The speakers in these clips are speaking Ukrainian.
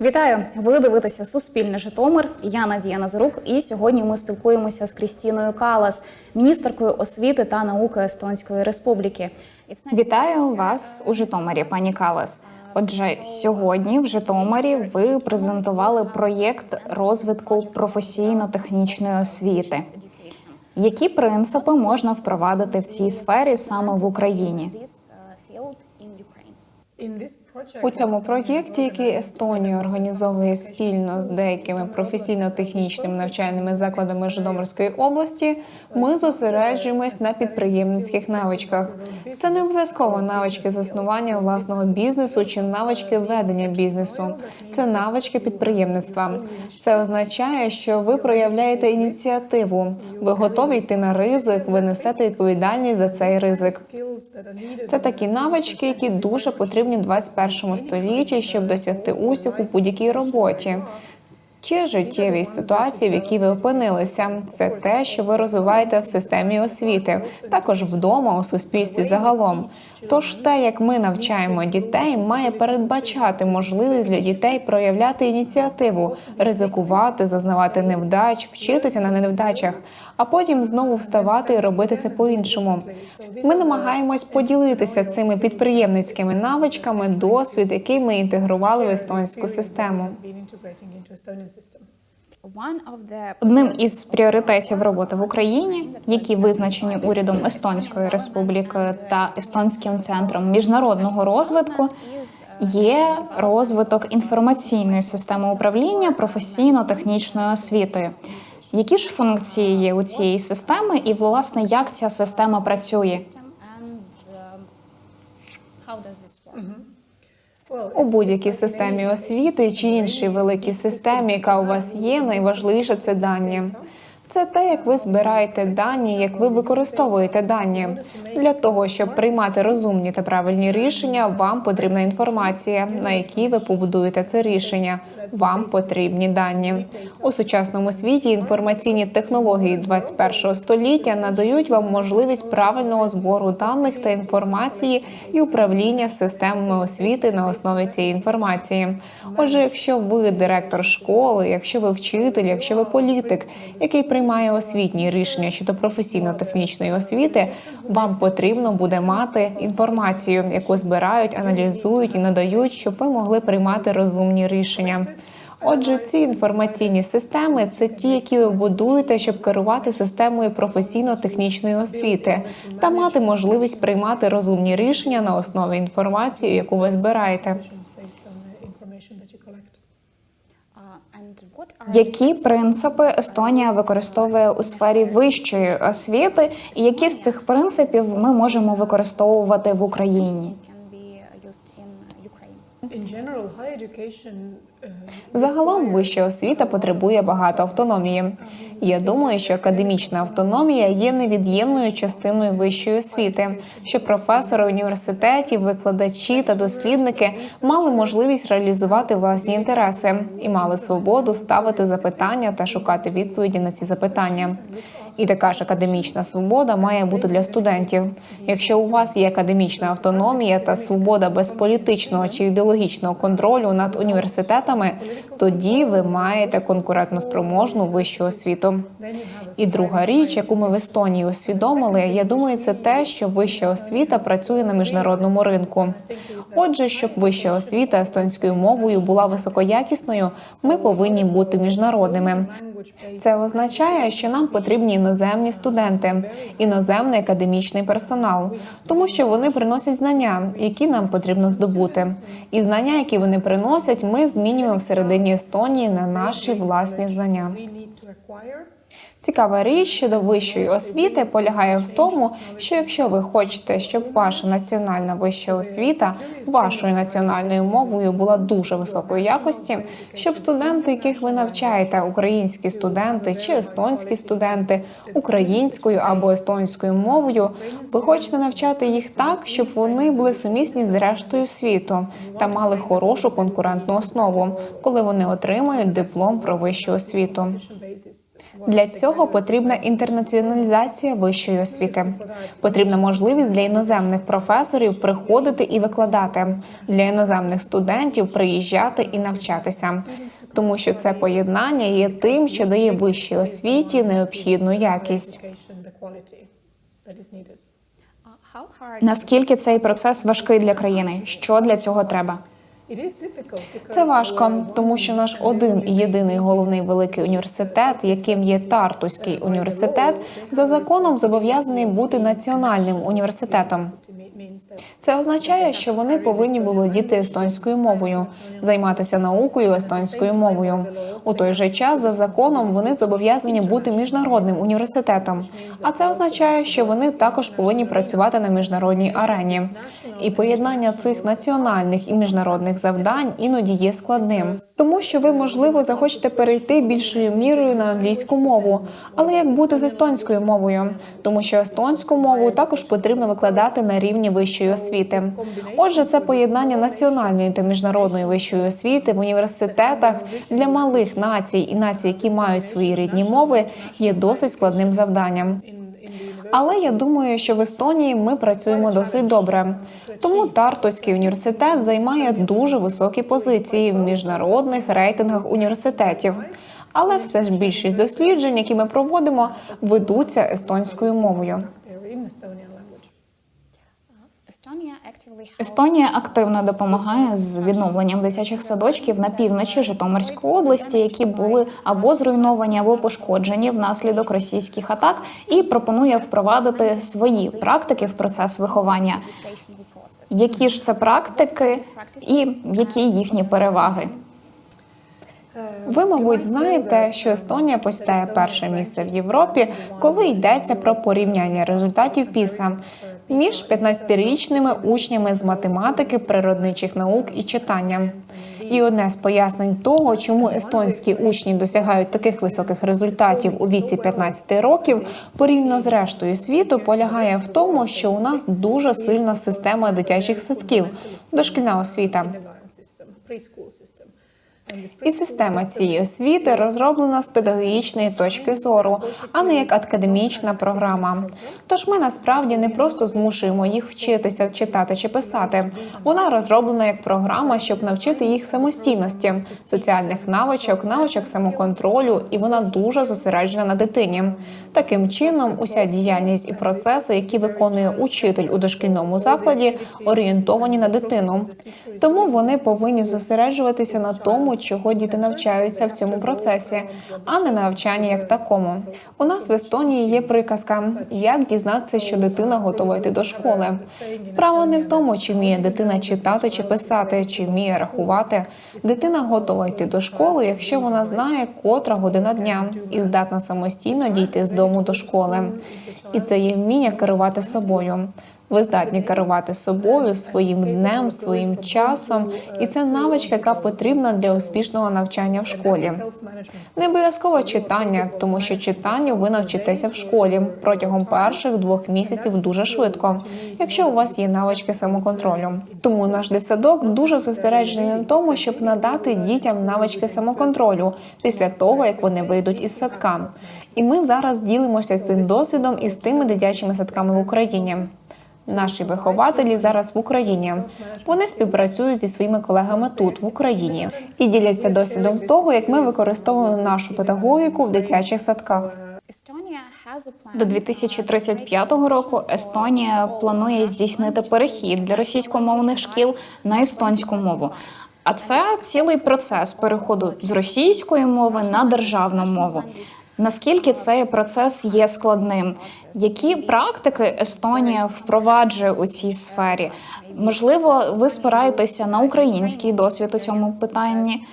Вітаю! Ви дивитеся Суспільне Житомир. Я Надія Назарук. І сьогодні ми спілкуємося з Крістіною Калас, міністеркою освіти та науки Естонської Республіки. Вітаю вас у Житомирі, пані Калас. Отже, сьогодні в Житомирі ви презентували проєкт розвитку професійно-технічної освіти. Які принципи можна впровадити в цій сфері саме в Україні? У цьому проєкті, який Естонія організовує спільно з деякими професійно-технічними навчальними закладами Житомирської області, ми зосереджуємось на підприємницьких навичках. Це не обов'язково навички заснування власного бізнесу чи навички ведення бізнесу. Це навички підприємництва. Це означає, що ви проявляєте ініціативу, ви готові йти на ризик, ви несете відповідальність за цей ризик. Це такі навички, які дуже потрібні в 21 столітті, щоб досягти успіху в будь-якій роботі. Чи життєві ситуації, в якій ви опинилися, це те, що ви розвиваєте в системі освіти, також вдома у суспільстві загалом. Тож те, як ми навчаємо дітей, має передбачати можливість для дітей проявляти ініціативу, ризикувати, зазнавати невдач, вчитися на невдачах, а потім знову вставати і робити це по-іншому. Ми намагаємось поділитися цими підприємницькими навичками, досвід, який ми інтегрували в естонську систему. Одним із пріоритетів роботи в Україні, які визначені урядом Естонської Республіки та Естонським центром міжнародного розвитку, є розвиток інформаційної системи управління професійно-технічною освітою. Які ж функції є у цієї системи, і власне як ця система працює? У будь-якій системі освіти чи іншій великій системі, яка у вас є, найважливіше це дані. Це те, як ви збираєте дані, як ви використовуєте дані. Для того, щоб приймати розумні та правильні рішення, вам потрібна інформація, на якій ви побудуєте це рішення. Вам потрібні дані у сучасному світі. Інформаційні технології 21-го століття надають вам можливість правильного збору даних та інформації і управління системами освіти на основі цієї інформації. Отже, якщо ви директор школи, якщо ви вчитель, якщо ви політик, який приймає освітні рішення щодо професійно-технічної освіти, вам потрібно буде мати інформацію, яку збирають, аналізують і надають, щоб ви могли приймати розумні рішення. Отже, ці інформаційні системи це ті, які ви будуєте, щоб керувати системою професійно-технічної освіти та мати можливість приймати розумні рішення на основі інформації, яку ви збираєте. Які принципи Естонія використовує у сфері вищої освіти, і які з цих принципів ми можемо використовувати в Україні? Загалом вища освіта потребує багато автономії. Я думаю, що академічна автономія є невід'ємною частиною вищої освіти, щоб професори університетів, викладачі та дослідники мали можливість реалізувати власні інтереси і мали свободу ставити запитання та шукати відповіді на ці запитання. І така ж академічна свобода має бути для студентів. Якщо у вас є академічна автономія та свобода без політичного чи ідеологічного контролю над університетами, тоді ви маєте конкурентноспроможну вищу освіту. І друга річ, яку ми в Естонії усвідомили, я думаю, це те, що вища освіта працює на міжнародному ринку. Отже, щоб вища освіта естонською мовою була високоякісною, ми повинні бути міжнародними. Це означає, що нам потрібні іноземні студенти, іноземний академічний персонал, тому що вони приносять знання, які нам потрібно здобути. І знання, які вони приносять, ми змінюємо всередині Естонії на наші власні знання. Цікава річ щодо вищої освіти полягає в тому, що якщо ви хочете, щоб ваша національна вища освіта вашою національною мовою була дуже високої якості, щоб студенти, яких ви навчаєте, українські студенти чи естонські студенти українською або естонською мовою, ви хочете навчати їх так, щоб вони були сумісні з рештою світу та мали хорошу конкурентну основу, коли вони отримають диплом про вищу освіту. Для цього потрібна інтернаціоналізація вищої освіти. Потрібна можливість для іноземних професорів приходити і викладати, для іноземних студентів приїжджати і навчатися, тому що це поєднання є тим, що дає вищій освіті необхідну якість. Наскільки цей процес важкий для країни? Що для цього треба? Це важко, тому що наш один і єдиний головний великий університет, яким є Тартуський університет, за законом зобов'язаний бути національним університетом. Це означає, що вони повинні володіти естонською мовою, займатися наукою естонською мовою. У той же час за законом вони зобов'язані бути міжнародним університетом. А це означає, що вони також повинні працювати на міжнародній арені. І поєднання цих національних і міжнародних завдань іноді є складним, тому що ви можливо захочете перейти більшою мірою на англійську мову. Але як бути з естонською мовою? Тому що естонську мову також потрібно викладати на рівні вищої освіти. Отже, це поєднання національної та міжнародної вищої освіти в університетах для малих націй і націй, які мають свої рідні мови, є досить складним завданням. Але я думаю, що в Естонії ми працюємо досить добре. Тому Тартуський університет займає дуже високі позиції в міжнародних рейтингах університетів. Але все ж більшість досліджень, які ми проводимо, ведуться естонською мовою. Естонія активно допомагає з відновленням дитячих садочків на півночі Житомирської області, які були або зруйновані, або пошкоджені внаслідок російських атак, і пропонує впровадити свої практики в процес виховання. Які ж це практики, і які їхні переваги? Ви, мабуть, знаєте, що Естонія посідає перше місце в Європі, коли йдеться про порівняння результатів ПІСА між 15-річними учнями з математики, природничих наук і читання. І одне з пояснень того, чому естонські учні досягають таких високих результатів у віці 15 років, порівняно з рештою світу, полягає в тому, що у нас дуже сильна система дитячих садків, дошкільна освіта. І система цієї освіти розроблена з педагогічної точки зору, а не як академічна програма. Тож ми насправді не просто змушуємо їх вчитися читати чи писати. Вона розроблена як програма, щоб навчити їх самостійності, соціальних навичок, навичок самоконтролю, і вона дуже зосереджена на дитині. Таким чином, уся діяльність і процеси, які виконує учитель у дошкільному закладі, орієнтовані на дитину. Тому вони повинні зосереджуватися на тому, чого діти навчаються в цьому процесі, а не на навчанні як такому. У нас в Естонії є приказка, як дізнатися, що дитина готова йти до школи. Справа не в тому, чи вміє дитина читати чи писати, чи вміє рахувати. Дитина готова йти до школи, якщо вона знає, котра година дня і здатна самостійно дійти з дому до школи. І це є вміння керувати собою. Ви здатні керувати собою, своїм днем, своїм часом, і це навичка, яка потрібна для успішного навчання в школі. Не обов'язково читання, тому що читанню ви навчитеся в школі протягом перших двох місяців дуже швидко, якщо у вас є навички самоконтролю. Тому наш дитсадок дуже зосереджений на тому, щоб надати дітям навички самоконтролю після того, як вони вийдуть із садка. І ми зараз ділимося цим досвідом із тими дитячими садками в Україні. Наші вихователі зараз в Україні. Вони співпрацюють зі своїми колегами тут, в Україні, і діляться досвідом того, як ми використовуємо нашу педагогіку в дитячих садках. До 2035 року Естонія планує здійснити перехід для російськомовних шкіл на естонську мову. А це цілий процес переходу з російської мови на державну мову. Наскільки цей процес є складним? Які практики Естонія впроваджує у цій сфері? Можливо, ви спираєтеся на український досвід у цьому питанні,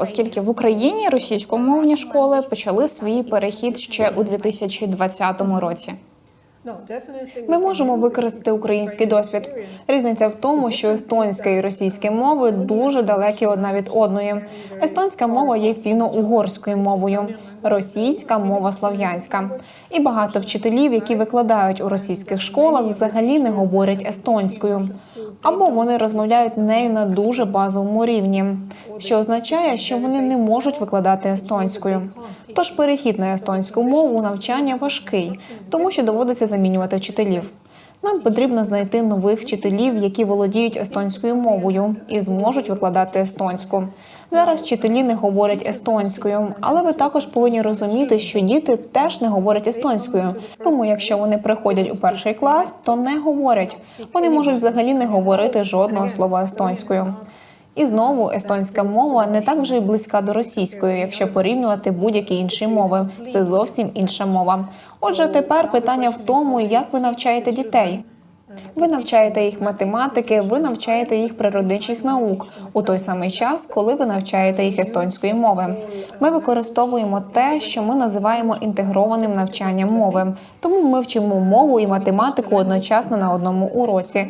оскільки в Україні російськомовні школи почали свій перехід ще у 2020 році. Ми можемо використати український досвід. Різниця в тому, що естонська і російська мови дуже далекі одна від одної. Естонська мова є фіно-угорською мовою. Російська мова слов'янська. І багато вчителів, які викладають у російських школах, взагалі не говорять естонською, або вони розмовляють нею на дуже базовому рівні, що означає, що вони не можуть викладати естонською. Тож перехід на естонську мову навчання важкий, тому що доводиться замінювати вчителів. Нам потрібно знайти нових вчителів, які володіють естонською мовою і зможуть викладати естонську. Зараз вчителі не говорять естонською, але ви також повинні розуміти, що діти теж не говорять естонською. Тому, якщо вони приходять у перший клас, то не говорять. Вони можуть взагалі не говорити жодного слова естонською. І знову естонська мова не так вже й близька до російської, якщо порівнювати будь-які інші мови. Це зовсім інша мова. Отже, тепер питання в тому, як ви навчаєте дітей. Ви навчаєте їх математики, ви навчаєте їх природничих наук у той самий час, коли ви навчаєте їх естонської мови. Ми використовуємо те, що ми називаємо інтегрованим навчанням мови. Тому ми вчимо мову і математику одночасно на одному уроці.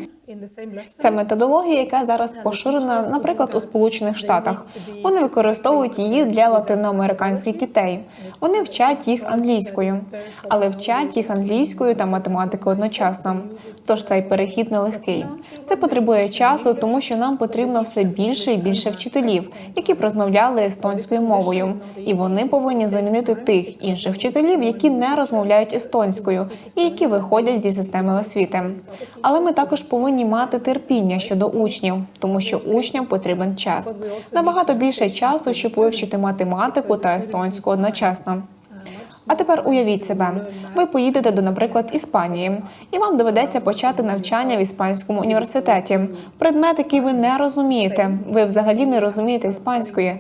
Це методологія, яка зараз поширена, наприклад, у Сполучених Штатах. Вони використовують її для латиноамериканських дітей. Вони вчать їх англійською, але вчать їх англійською та математикою одночасно. Тож цей перехід нелегкий. Це потребує часу, тому що нам потрібно все більше і більше вчителів, які б розмовляли естонською мовою, і вони повинні замінити тих інших вчителів, які не розмовляють естонською і які виходять зі системи освіти. Але ми також повинні мати терпіння щодо учнів, тому що учням потрібен час набагато більше часу, щоб вивчити математику та естонську одночасно. А тепер уявіть себе, ви поїдете до, наприклад, Іспанії, і вам доведеться почати навчання в іспанському університеті. Предмет, який ви не розумієте, ви взагалі не розумієте іспанської.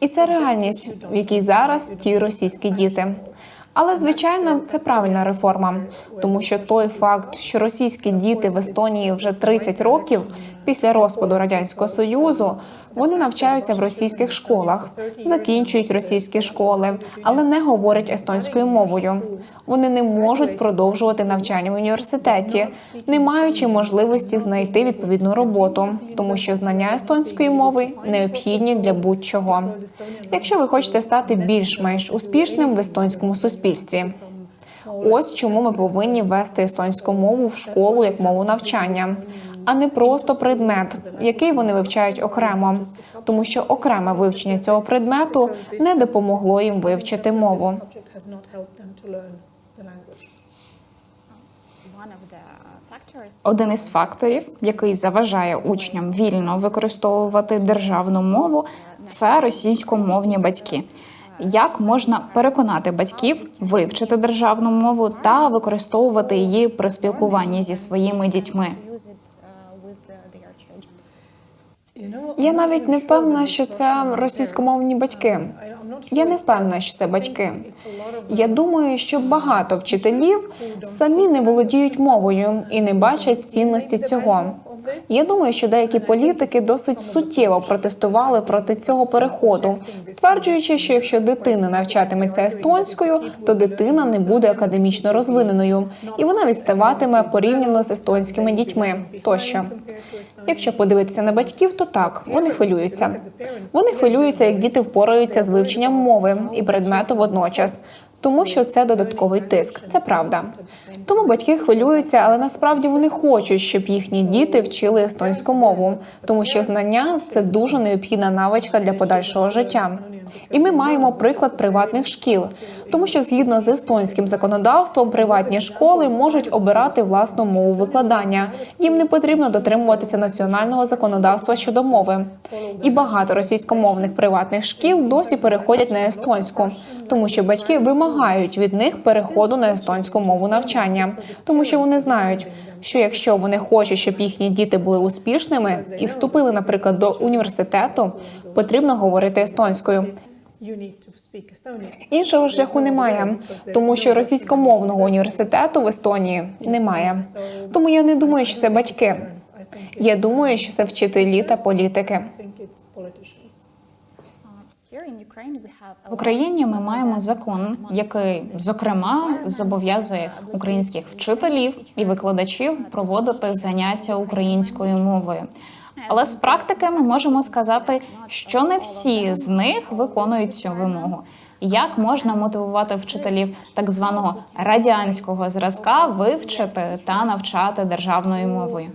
І це реальність, в якій зараз ті російські діти. Але звичайно, це правильна реформа, тому що той факт, що російські діти в Естонії вже 30 років після розпаду радянського союзу, вони навчаються в російських школах, закінчують російські школи, але не говорять естонською мовою. Вони не можуть продовжувати навчання в університеті, не маючи можливості знайти відповідну роботу, тому що знання естонської мови необхідні для будь-чого. Якщо ви хочете стати більш-менш успішним в естонському суспільстві. Ось чому ми повинні ввести естонську мову в школу як мову навчання, а не просто предмет, який вони вивчають окремо, тому що окреме вивчення цього предмету не допомогло їм вивчити мову. Один із факторів, який заважає учням вільно використовувати державну мову, це російськомовні батьки. Як можна переконати батьків вивчити державну мову та використовувати її при спілкуванні зі своїми дітьми? Я навіть не впевнена, що це російськомовні батьки. Я не впевнена, що це батьки. Я думаю, що багато вчителів самі не володіють мовою і не бачать цінності цього. Я думаю, що деякі політики досить суттєво протестували проти цього переходу, стверджуючи, що якщо дитина навчатиметься естонською, то дитина не буде академічно розвиненою, і вона відставатиме порівняно з естонськими дітьми. Тощо, якщо подивитися на батьків, то так вони хвилюються. Вони хвилюються, як діти впораються з вивченням мови і предмету водночас. Тому що це додатковий тиск, це правда. Тому батьки хвилюються, але насправді вони хочуть, щоб їхні діти вчили естонську мову, тому що знання це дуже необхідна навичка для подальшого життя. І ми маємо приклад приватних шкіл, тому що згідно з естонським законодавством, приватні школи можуть обирати власну мову викладання. Їм не потрібно дотримуватися національного законодавства щодо мови. І багато російськомовних приватних шкіл досі переходять на естонську, тому що батьки вимагають від них переходу на естонську мову навчання, тому що вони знають. Що якщо вони хочуть, щоб їхні діти були успішними і вступили, наприклад, до університету, потрібно говорити естонською. Іншого шляху немає, тому що російськомовного університету в Естонії немає. Тому я не думаю, що це батьки. Я думаю, що це вчителі та політики. В Україні ми маємо закон, який зокрема зобов'язує українських вчителів і викладачів проводити заняття українською мовою. Але з практики ми можемо сказати, що не всі з них виконують цю вимогу. Як можна мотивувати вчителів так званого радянського зразка вивчити та навчати державною мовою?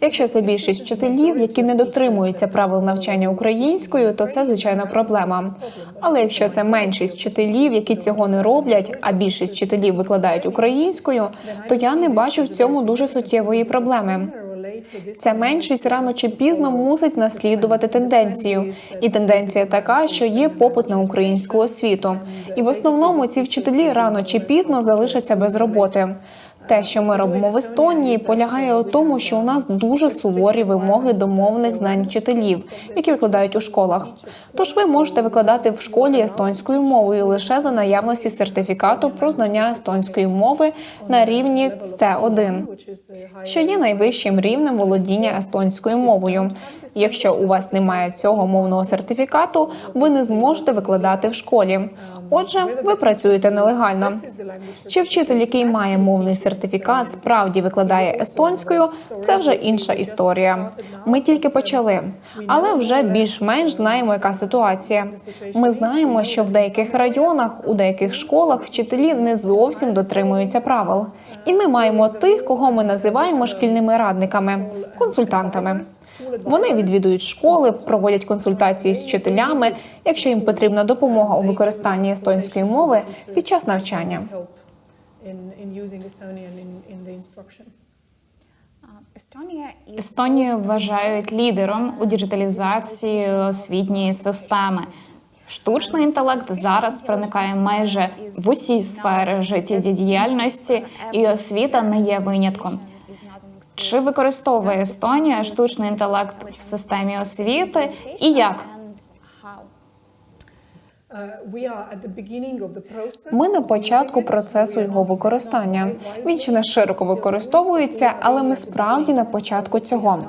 Якщо це більшість вчителів, які не дотримуються правил навчання українською, то це звичайно проблема. Але якщо це меншість вчителів, які цього не роблять, а більшість вчителів викладають українською, то я не бачу в цьому дуже суттєвої проблеми. Ця меншість рано чи пізно мусить наслідувати тенденцію, і тенденція така, що є попит на українську освіту. І в основному ці вчителі рано чи пізно залишаться без роботи. Те, що ми робимо в Естонії, полягає у тому, що у нас дуже суворі вимоги до мовних знань вчителів, які викладають у школах. Тож ви можете викладати в школі естонською мовою лише за наявності сертифікату про знання естонської мови на рівні С1, що є найвищим рівнем володіння естонською мовою. Якщо у вас немає цього мовного сертифікату, ви не зможете викладати в школі. Отже, ви працюєте нелегально. Чи вчитель, який має мовний сертифікат, справді викладає естонською, це вже інша історія. Ми тільки почали, але вже більш-менш знаємо, яка ситуація. Ми знаємо, що в деяких районах, у деяких школах вчителі не зовсім дотримуються правил. І ми маємо тих, кого ми називаємо шкільними радниками, консультантами. Вони відвідують школи, проводять консультації з вчителями, якщо їм потрібна допомога у використанні естонської мови під час навчання. In, in using Estonian in, in the instruction. Естонію вважають лідером у діджиталізації освітньої системи. Штучний інтелект зараз проникає майже в усі сфери життєдіяльності, і освіта не є винятком. Чи використовує Естонія штучний інтелект в системі освіти і як? Ми на початку процесу його використання. Він ще не широко використовується, але ми справді на початку цього.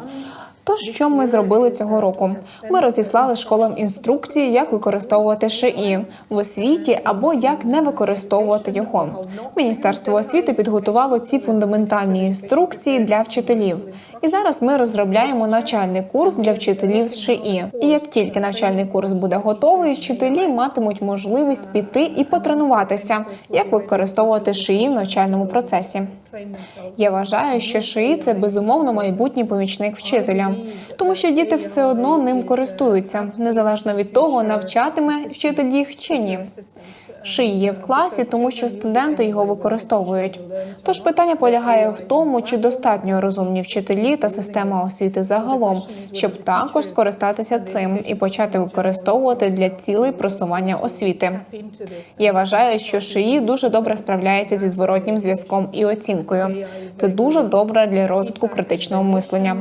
То що ми зробили цього року? Ми розіслали школам інструкції, як використовувати ШИІ в освіті або як не використовувати його. Міністерство освіти підготувало ці фундаментальні інструкції для вчителів. І зараз ми розробляємо навчальний курс для вчителів з ШИІ. І як тільки навчальний курс буде готовий, вчителі матимуть можливість піти і потренуватися, як використовувати ШИІ в навчальному процесі. Я вважаю, що ШИІ – це безумовно майбутній помічник вчителя, тому що діти все одно ним користуються, незалежно від того, навчатиме вчитель їх чи ні. ШИІ є в класі, тому що студенти його використовують. Тож питання полягає в тому, чи достатньо розумні вчителі та система освіти загалом, щоб також скористатися цим і почати використовувати для цілей просування освіти. Я вважаю, що ШИІ дуже добре справляється зі зворотнім зв'язком і оцінкою. Це дуже добре для розвитку критичного мислення.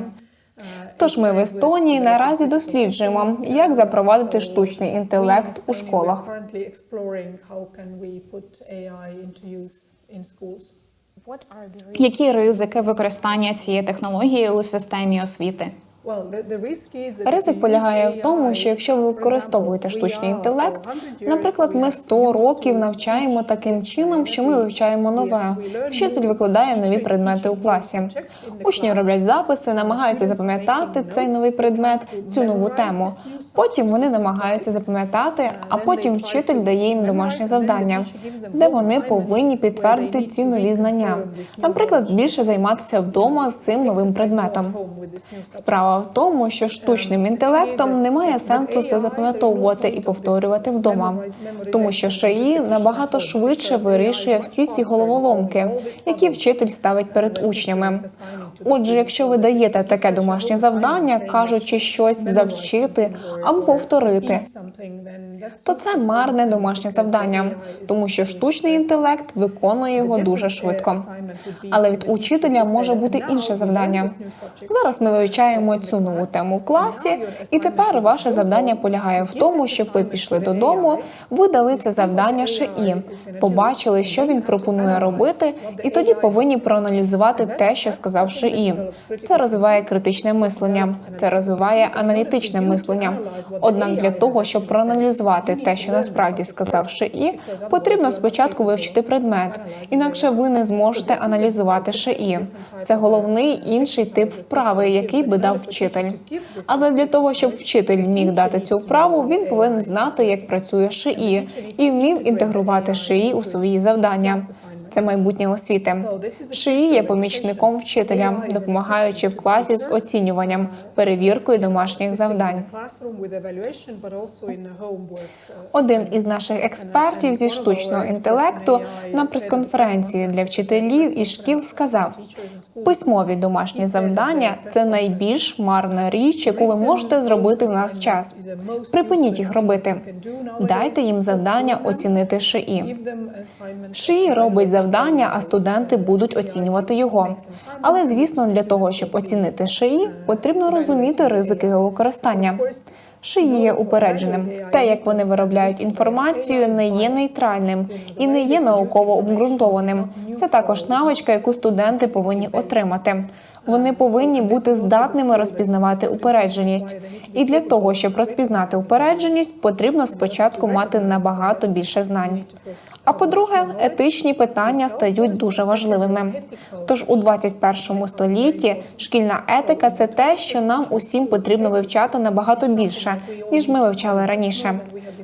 Тож ми в Естонії наразі досліджуємо, як запровадити штучний інтелект у школах. Які ризики використання цієї технології у системі освіти? Ризик полягає в тому, що якщо ви використовуєте штучний інтелект, for 100 years наприклад, ми have 100 років навчаємо таким чином, що ми вивчаємо нове. Вчитель викладає нові предмети у класі. Учні роблять записи, намагаються запам'ятати цей новий предмет, цю нову тему. Потім вони намагаються запам'ятати, а потім вчитель дає їм домашнє завдання, де вони повинні підтвердити ці нові знання. Наприклад, більше займатися вдома з цим новим предметом. Справа в тому, що штучним інтелектом немає сенсу все запам'ятовувати і повторювати вдома, тому що ШАІ набагато швидше вирішує всі ці головоломки, які вчитель ставить перед учнями. Отже, якщо ви даєте таке домашнє завдання, кажучи щось завчити або повторити, то це марне домашнє завдання, тому що штучний інтелект виконує його дуже швидко. Але від учителя може бути інше завдання. Зараз ми вивчаємо цю нову тему в класі, і тепер ваше завдання полягає в тому, щоб ви пішли додому, ви дали це завдання ШИІ, побачили, що він пропонує робити, і тоді повинні проаналізувати те, що сказав ШИІ. Це розвиває критичне мислення, це розвиває аналітичне мислення. Однак для того, щоб проаналізувати те, що насправді сказав ШІ, потрібно спочатку вивчити предмет, інакше ви не зможете аналізувати ШІ. Це головний інший тип вправи, який би дав вчитель. Але для того, щоб вчитель міг дати цю вправу, він повинен знати, як працює ШІ, і вмів інтегрувати ШІ у свої завдання. Це майбутнє освіти. ШІ є помічником вчителя, допомагаючи в класі з оцінюванням, перевіркою домашніх завдань. Один із наших експертів зі штучного інтелекту на прес-конференції для вчителів і шкіл сказав: письмові домашні завдання це найбільш марна річ, яку ви можете зробити в нас час. Припиніть їх робити. Дайте їм завдання оцінити ШІ. ШІ робить завдання, а студенти будуть оцінювати його. Але звісно, для того, щоб оцінити шиї, потрібно розуміти ризики його використання. ШИї є упередженим. Те, як вони виробляють інформацію, не є нейтральним і не є науково обґрунтованим. Це також навичка, яку студенти повинні отримати. Вони повинні бути здатними розпізнавати упередженість. І для того, щоб розпізнати упередженість, потрібно спочатку мати набагато більше знань. А по-друге, етичні питання стають дуже важливими. Тож у 21 столітті шкільна етика це те, що нам усім потрібно вивчати набагато більше, ніж ми вивчали раніше.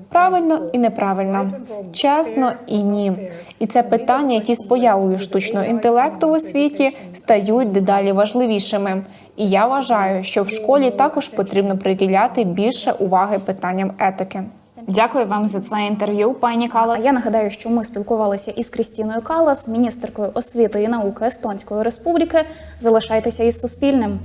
Правильно і неправильно, чесно і ні. І це питання, які з появою штучного інтелекту в освіті стають дедалі важливішими. І я вважаю, що в школі також потрібно приділяти більше уваги питанням етики. Дякую вам за це інтерв'ю, пані Калас. А я нагадаю, що ми спілкувалися із Крістіною Калас, міністеркою освіти і науки Естонської Республіки. Залишайтеся із Суспільним.